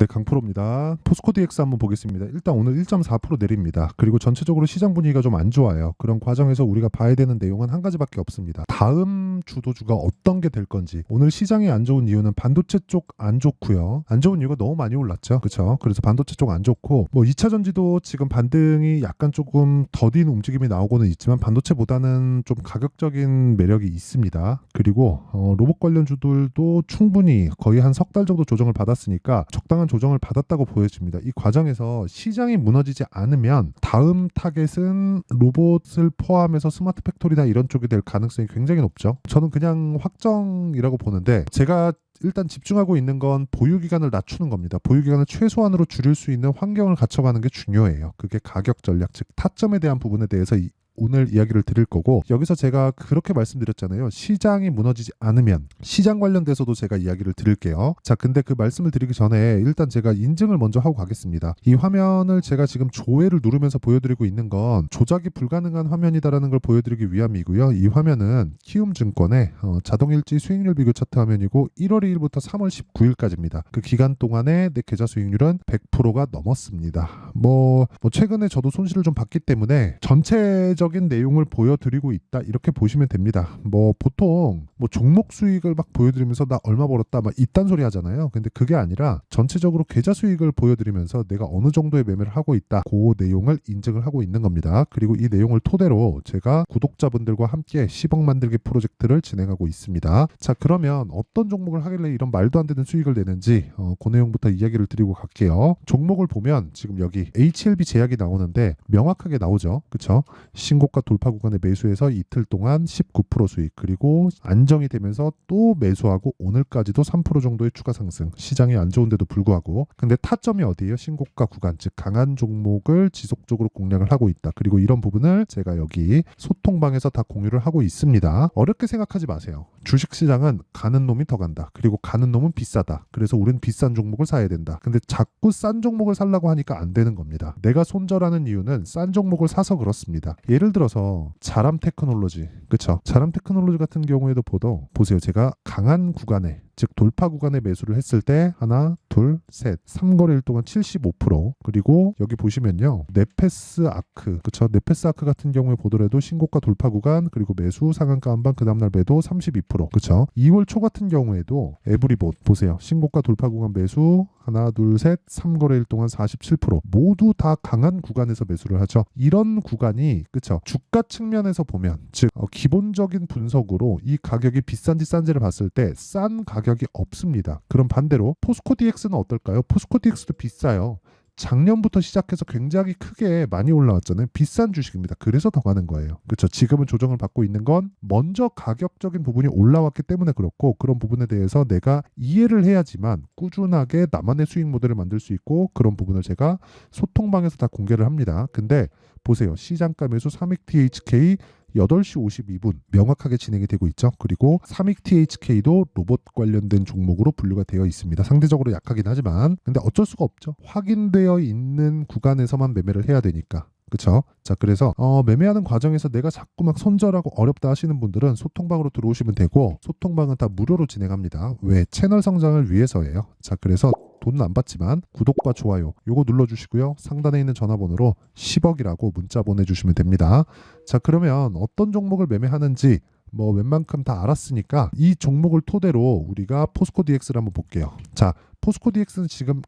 네, 강프로입니다. 포스코 DX 한번 보겠습니다. 일단 오늘 1.4% 내립니다. 그리고 전체적으로 시장 분위기가 좀 안 좋아요. 그런 과정에서 우리가 봐야 되는 내용은 한 가지밖에 없습니다. 다음 주도주가 어떤 게 될 건지. 오늘 시장이 안 좋은 이유는 반도체 쪽 안 좋고요. 안 좋은 이유가 너무 많이 올랐죠. 그렇죠? 그래서 반도체 쪽 안 좋고 뭐 2차 전지도 지금 반등이 약간 조금 더딘 움직임이 나오고는 있지만 반도체보다는 좀 가격적인 매력이 있습니다. 그리고 어, 로봇 관련 주들도 충분히 거의 한 석 달 정도 조정을 받았으니까 적당한 조정을 받았다고 보여집니다. 이 과정에서 시장이 무너지지 않으면 다음 타겟은 로봇을 포함해서 스마트 팩토리나 이런 쪽이 될 가능성이 굉장히 높죠. 저는 그냥 확정이라고 보는데 제가 일단 집중하고 있는 건 보유 기간을 낮추는 겁니다. 보유 기간을 최소한으로 줄일 수 있는 환경을 갖춰가는 게 중요해요. 그게 가격 전략 즉 타점에 대한 부분에 대해서 이- 오늘 이야기를 드릴 거고 여기서 제가 그렇게 말씀드렸잖아요. 시장이 무너지지 않으면 시장 관련돼서도 제가 이야기를 드릴게요. 자, 근데 그 말씀을 드리기 전에 일단 제가 인증을 먼저 하고 가겠습니다. 이 화면을 제가 지금 조회를 누르면서 보여드리고 있는 건 조작이 불가능한 화면이다라는 걸 보여드리기 위함이고요. 이 화면은 키움증권의 어, 자동일지 수익률 비교 차트 화면이고 1월 2일부터 3월 19일까지입니다. 그 기간 동안에 내 계좌 수익률은 100%가 넘었습니다. 뭐, 뭐 최근에 저도 손실을 좀 봤기 때문에 전체 적인 내용을 보여드리고 있다 이렇게 보시면 됩니다. 뭐 보통 뭐 종목 수익을 막 보여드리면서 나 얼마 벌었다 막 이딴 소리 하잖아요. 근데 그게 아니라 전체적으로 계좌 수익을 보여드리면서 내가 어느 정도의 매매를 하고 있다 그 내용을 인증을 하고 있는 겁니다. 그리고 이 내용을 토대로 제가 구독자분들과 함께 10억 만들기 프로젝트를 진행하고 있습니다. 자 그러면 어떤 종목을 하길래 이런 말도 안 되는 수익을 내는지 어, 그 내용부터 이야기를 드리고 갈게요. 종목을 보면 지금 여기 HLB 제약이 나오는데 명확하게 나오죠. 그쵸? 신고가 돌파 구간에 매수해서 이틀 동안 19% 수익 그리고 안정이 되면서 또 매수하고 오늘까지도 3% 정도의 추가 상승. 시장이 안 좋은데도 불구하고. 근데 타점이 어디예요? 신고가 구간 즉 강한 종목을 지속적으로 공략을 하고 있다. 그리고 이런 부분을 제가 여기 소통방에서 다 공유를 하고 있습니다. 어렵게 생각하지 마세요. 주식시장은 가는 놈이 더 간다. 그리고 가는 놈은 비싸다. 그래서 우린 비싼 종목을 사야 된다. 근데 자꾸 싼 종목을 살라고 하니까 안 되는 겁니다. 내가 손절하는 이유는 싼 종목을 사서 그렇습니다 예를 들어서 자람 테크놀로지. 그쵸? 자람 테크놀로지 같은 경우에도 보도 보세요. 제가 강한 구간에 즉 돌파 구간에 매수를 했을 때 하나 둘 셋 3거래일 동안 75% 그리고 여기 보시면요. 네페스 아크. 그쵸? 네페스 아크 같은 경우에 보더라도 신고가 돌파 구간 그리고 매수 상한가 한방 그 다음날 매도 32% 그쵸? 2월 초 같은 경우에도 에브리봇 보세요. 신고가 돌파 구간 매수 하나 둘 셋 3거래일 동안 47% 모두 다 강한 구간에서 매수를 하죠. 이런 구간이 그쵸? 주가 측면에서 보면 즉 어, 기본적인 분석으로 이 가격이 비싼지 싼지를 봤을 때 싼 가격 이 없습니다 그럼 반대로 포스코 DX는 어떨까요 포스코 DX도 비싸요 작년부터 시작해서 굉장히 크게 많이 올라왔잖아요. 비싼 주식입니다. 그래서 더 가는 거예요. 그렇죠. 지금은 조정을 받고 있는 건 먼저 가격적인 부분이 올라왔기 때문에 그렇고 그런 부분에 대해서 내가 이해를 해야지만 꾸준하게 나만의 수익 모델을 만들 수 있고 그런 부분을 제가 소통방에서 다 공개를 합니다. 근데 보세요. 시장가 매수 3익 THK 8시 52분 명확하게 진행이 되고 있죠. 그리고 3익 THK도 로봇 관련된 종목으로 분류가 되어 있습니다. 상대적으로 약하긴 하지만 근데 어쩔 수가 없죠. 확인되어 있는 구간에서만 매매를 해야 되니까. 그쵸? 자, 그래서 어, 매매하는 과정에서 내가 자꾸 막 손절하고 어렵다 하시는 분들은 소통방으로 들어오시면 되고 소통방은 다 무료로 진행합니다. 왜? 채널 성장을 위해서예요. 자, 그래서 돈은 안 받지만 구독과 좋아요 요거 눌러주시고요. 상단에 있는 전화번호로 10억이라고 문자 보내주시면 됩니다. 자, 그러면 어떤 종목을 매매하는지 뭐 웬만큼 다 알았으니까 이 종목을 토대로 우리가 포스코 DX를 한번 볼게요. 자, 포스코 DX는 지금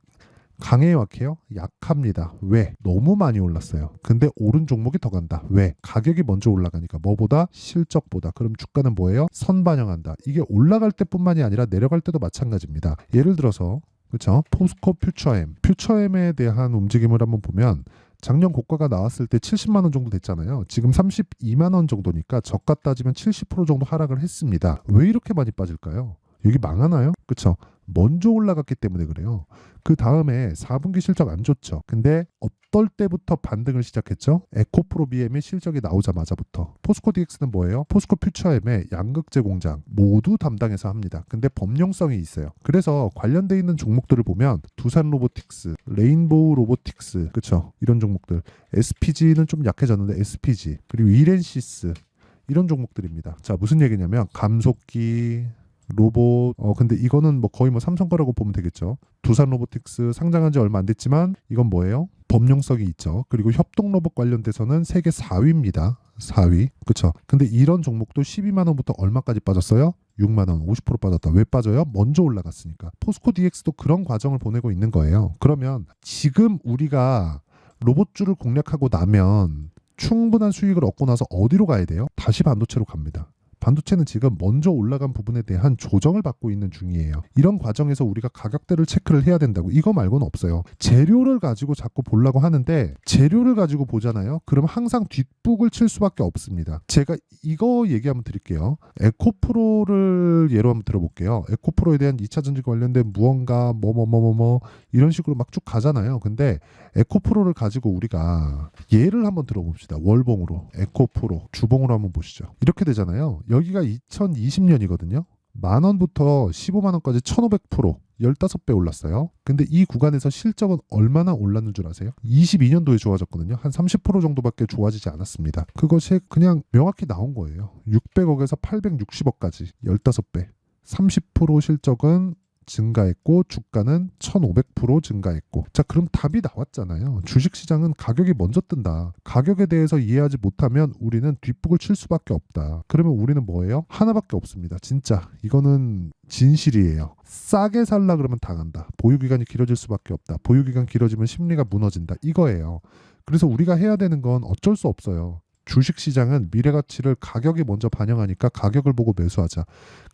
강해요, 약해요? 약합니다. 왜? 너무 많이 올랐어요. 근데 오른 종목이 더 간다. 왜? 가격이 먼저 올라가니까. 뭐보다? 실적보다. 그럼 주가는 뭐예요? 선반영한다. 이게 올라갈 때뿐만이 아니라 내려갈 때도 마찬가지입니다. 예를 들어서 그렇죠? 포스코 퓨처엠. 퓨처엠에 대한 움직임을 한번 보면 작년 고가가 나왔을 때 70만 원 정도 됐잖아요. 지금 32만 원 정도니까 저가 따지면 70% 정도 하락을 했습니다. 왜 이렇게 많이 빠질까요? 여기 망하나요? 그쵸? 먼저 올라갔기 때문에 그래요. 그 다음에 4분기 실적 안 좋죠. 근데 어떨 때부터 반등을 시작했죠? 에코프로 BM의 실적이 나오자마자부터. 포스코 DX는 뭐예요? 포스코 퓨처엠의 양극재 공장 모두 담당해서 합니다. 근데 범용성이 있어요. 그래서 관련돼 있는 종목들을 보면 두산 로보틱스, 레인보우 로보틱스, 그쵸? 이런 종목들. SPG는 좀 약해졌는데 SPG 그리고 이렌시스 이런 종목들입니다. 자 무슨 얘기냐면 감속기 로봇 어 근데 이거는 뭐 거의 뭐 삼성 거라고 보면 되겠죠. 두산 로보틱스 상장한 지 얼마 안 됐지만 이건 뭐예요? 범용성이 있죠. 그리고 협동 로봇 관련돼서는 세계 4위입니다. 4위. 그쵸 근데 이런 종목도 12만 원부터 얼마까지 빠졌어요? 6만 원, 50% 빠졌다. 왜 빠져요? 먼저 올라갔으니까. 포스코 DX도 그런 과정을 보내고 있는 거예요. 그러면 지금 우리가 로봇주를 공략하고 나면 충분한 수익을 얻고 나서 어디로 가야 돼요? 다시 반도체로 갑니다. 반도체는 지금 먼저 올라간 부분에 대한 조정을 받고 있는 중이에요. 이런 과정에서 우리가 가격대를 체크를 해야 된다고. 이거 말고는 없어요. 재료를 가지고 자꾸 보려고 하는데 재료를 가지고 보잖아요. 그럼 항상 뒷북을 칠 수밖에 없습니다. 제가 이거 얘기 한번 드릴게요. 에코프로를 예로 한번 들어볼게요. 에코프로에 대한 2차 전지 관련된 무언가 뭐뭐뭐뭐뭐 이런 식으로 막 쭉 가잖아요. 근데 에코프로를 가지고 우리가 예를 한번 들어봅시다. 월봉으로 에코프로 주봉으로 한번 보시죠. 이렇게 되잖아요. 여기가 2020년이거든요. 만 원부터 15만 원까지 1,500% 15배 올랐어요. 근데 이 구간에서 실적은 얼마나 올랐는 줄 아세요? 22년도에 좋아졌거든요. 한 30% 정도밖에 좋아지지 않았습니다. 그것이 그냥 명확히 나온 거예요. 600억에서 860억까지 15배. 30% 실적은 증가했고 주가는 1500% 증가했고. 자 그럼 답이 나왔잖아요. 주식시장은 가격이 먼저 뜬다. 가격에 대해서 이해하지 못하면 우리는 뒷북을 칠 수밖에 없다. 그러면 우리는 뭐예요? 하나밖에 없습니다. 진짜. 이거는 진실이에요. 싸게 살라 그러면 당한다. 보유기간이 길어질 수밖에 없다. 보유기간 길어지면 심리가 무너진다. 이거예요. 그래서 우리가 해야 되는 건 어쩔 수 없어요 주식 시장은 미래 가치를 가격이 먼저 반영하니까 가격을 보고 매수하자.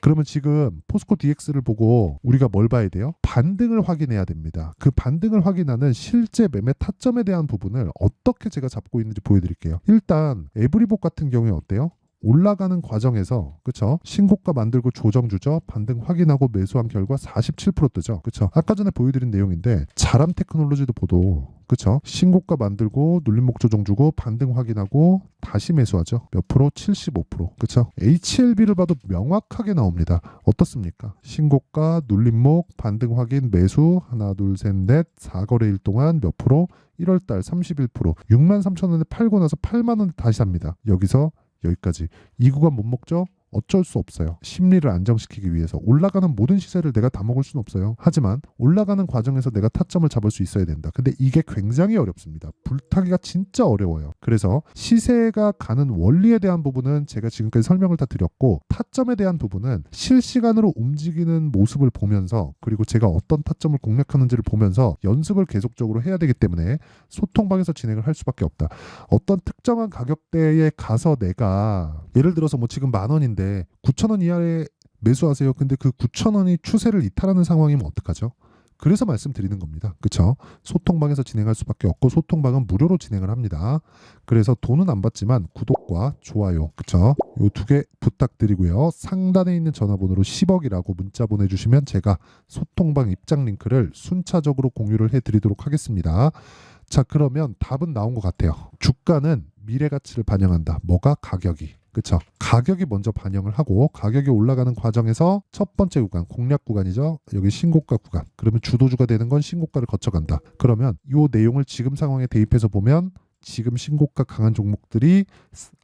그러면 지금 포스코 DX를 보고 우리가 뭘 봐야 돼요? 반등을 확인해야 됩니다. 그 반등을 확인하는 실제 매매 타점에 대한 부분을 어떻게 제가 잡고 있는지 보여드릴게요. 일단 에브리복 같은 경우에 어때요? 올라가는 과정에서 그쵸 신고가 만들고 조정 주죠 반등 확인하고 매수한 결과 47% 뜨죠 그쵸 아까 전에 보여드린 내용인데 자람 테크놀로지도 보도 그쵸? 신고가 만들고 눌림 목 조정 주고 반등 확인하고 다시 매수하죠. 몇 프로? 75% 그쵸? HLB를 봐도 명확하게 나옵니다. 어떻습니까? 신고가 눌림목 반등 확인 매수 하나 둘 셋 넷 4거래일 동안 몇 프로? 1월달 31% 6만 3천 원에 팔고 나서 8만 원에 다시 삽니다. 여기서 여기까지. 이 구간 못 먹죠? 어쩔 수 없어요. 심리를 안정시키기 위해서 올라가는 모든 시세를 내가 다 먹을 수는 없어요. 하지만 올라가는 과정에서 내가 타점을 잡을 수 있어야 된다. 근데 이게 굉장히 어렵습니다. 불타기가 진짜 어려워요. 그래서 시세가 가는 원리에 대한 부분은 제가 지금까지 설명을 다 드렸고 타점에 대한 부분은 실시간으로 움직이는 모습을 보면서 그리고 제가 어떤 타점을 공략하는지를 보면서 연습을 계속적으로 해야 되기 때문에 소통방에서 진행을 할 수밖에 없다. 어떤 특정한 가격대에 가서 내가 예를 들어서 뭐 지금 만 원인데 9천 원 이하에 매수하세요. 근데 그 9천 원이 추세를 이탈하는 상황이면 어떡하죠? 그래서 말씀드리는 겁니다. 그쵸? 소통방에서 진행할 수밖에 없고 소통방은 무료로 진행을 합니다. 그래서 돈은 안 받지만 구독과 좋아요, 그쵸? 요 두 개 부탁드리고요. 상단에 있는 전화번호로 10억이라고 문자 보내주시면 제가 소통방 입장 링크를 순차적으로 공유를 해드리도록 하겠습니다. 자, 그러면 답은 나온 것 같아요. 주가는 미래 가치를 반영한다. 뭐가 가격이. 그쵸? 가격이 먼저 반영을 하고 가격이 올라가는 과정에서 첫 번째 구간 공략 구간이죠. 여기 신고가 구간. 그러면 주도주가 되는 건 신고가를 거쳐간다. 그러면 이 내용을 지금 상황에 대입해서 보면 지금 신고가 강한 종목들이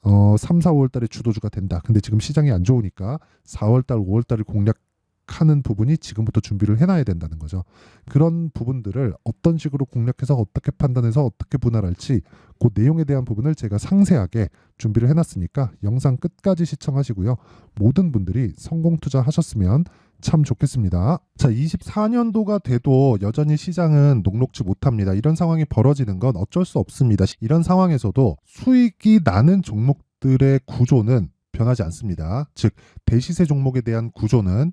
어 3, 4, 5월 달에 주도주가 된다. 근데 지금 시장이 안 좋으니까 4월 달, 5월 달을 공략 하는 부분이 지금부터 준비를 해놔야 된다는 거죠. 그런 부분들을 어떤 식으로 공략해서 어떻게 판단해서 어떻게 분할할지 그 내용에 대한 부분을 제가 상세하게 준비를 해놨으니까 영상 끝까지 시청하시고요. 모든 분들이 성공 투자하셨으면 참 좋겠습니다. 자, 24년도가 돼도 여전히 시장은 녹록지 못합니다. 이런 상황이 벌어지는 건 어쩔 수 없습니다. 이런 상황에서도 수익이 나는 종목들의 구조는 변하지 않습니다. 즉, 대시세 종목에 대한 구조는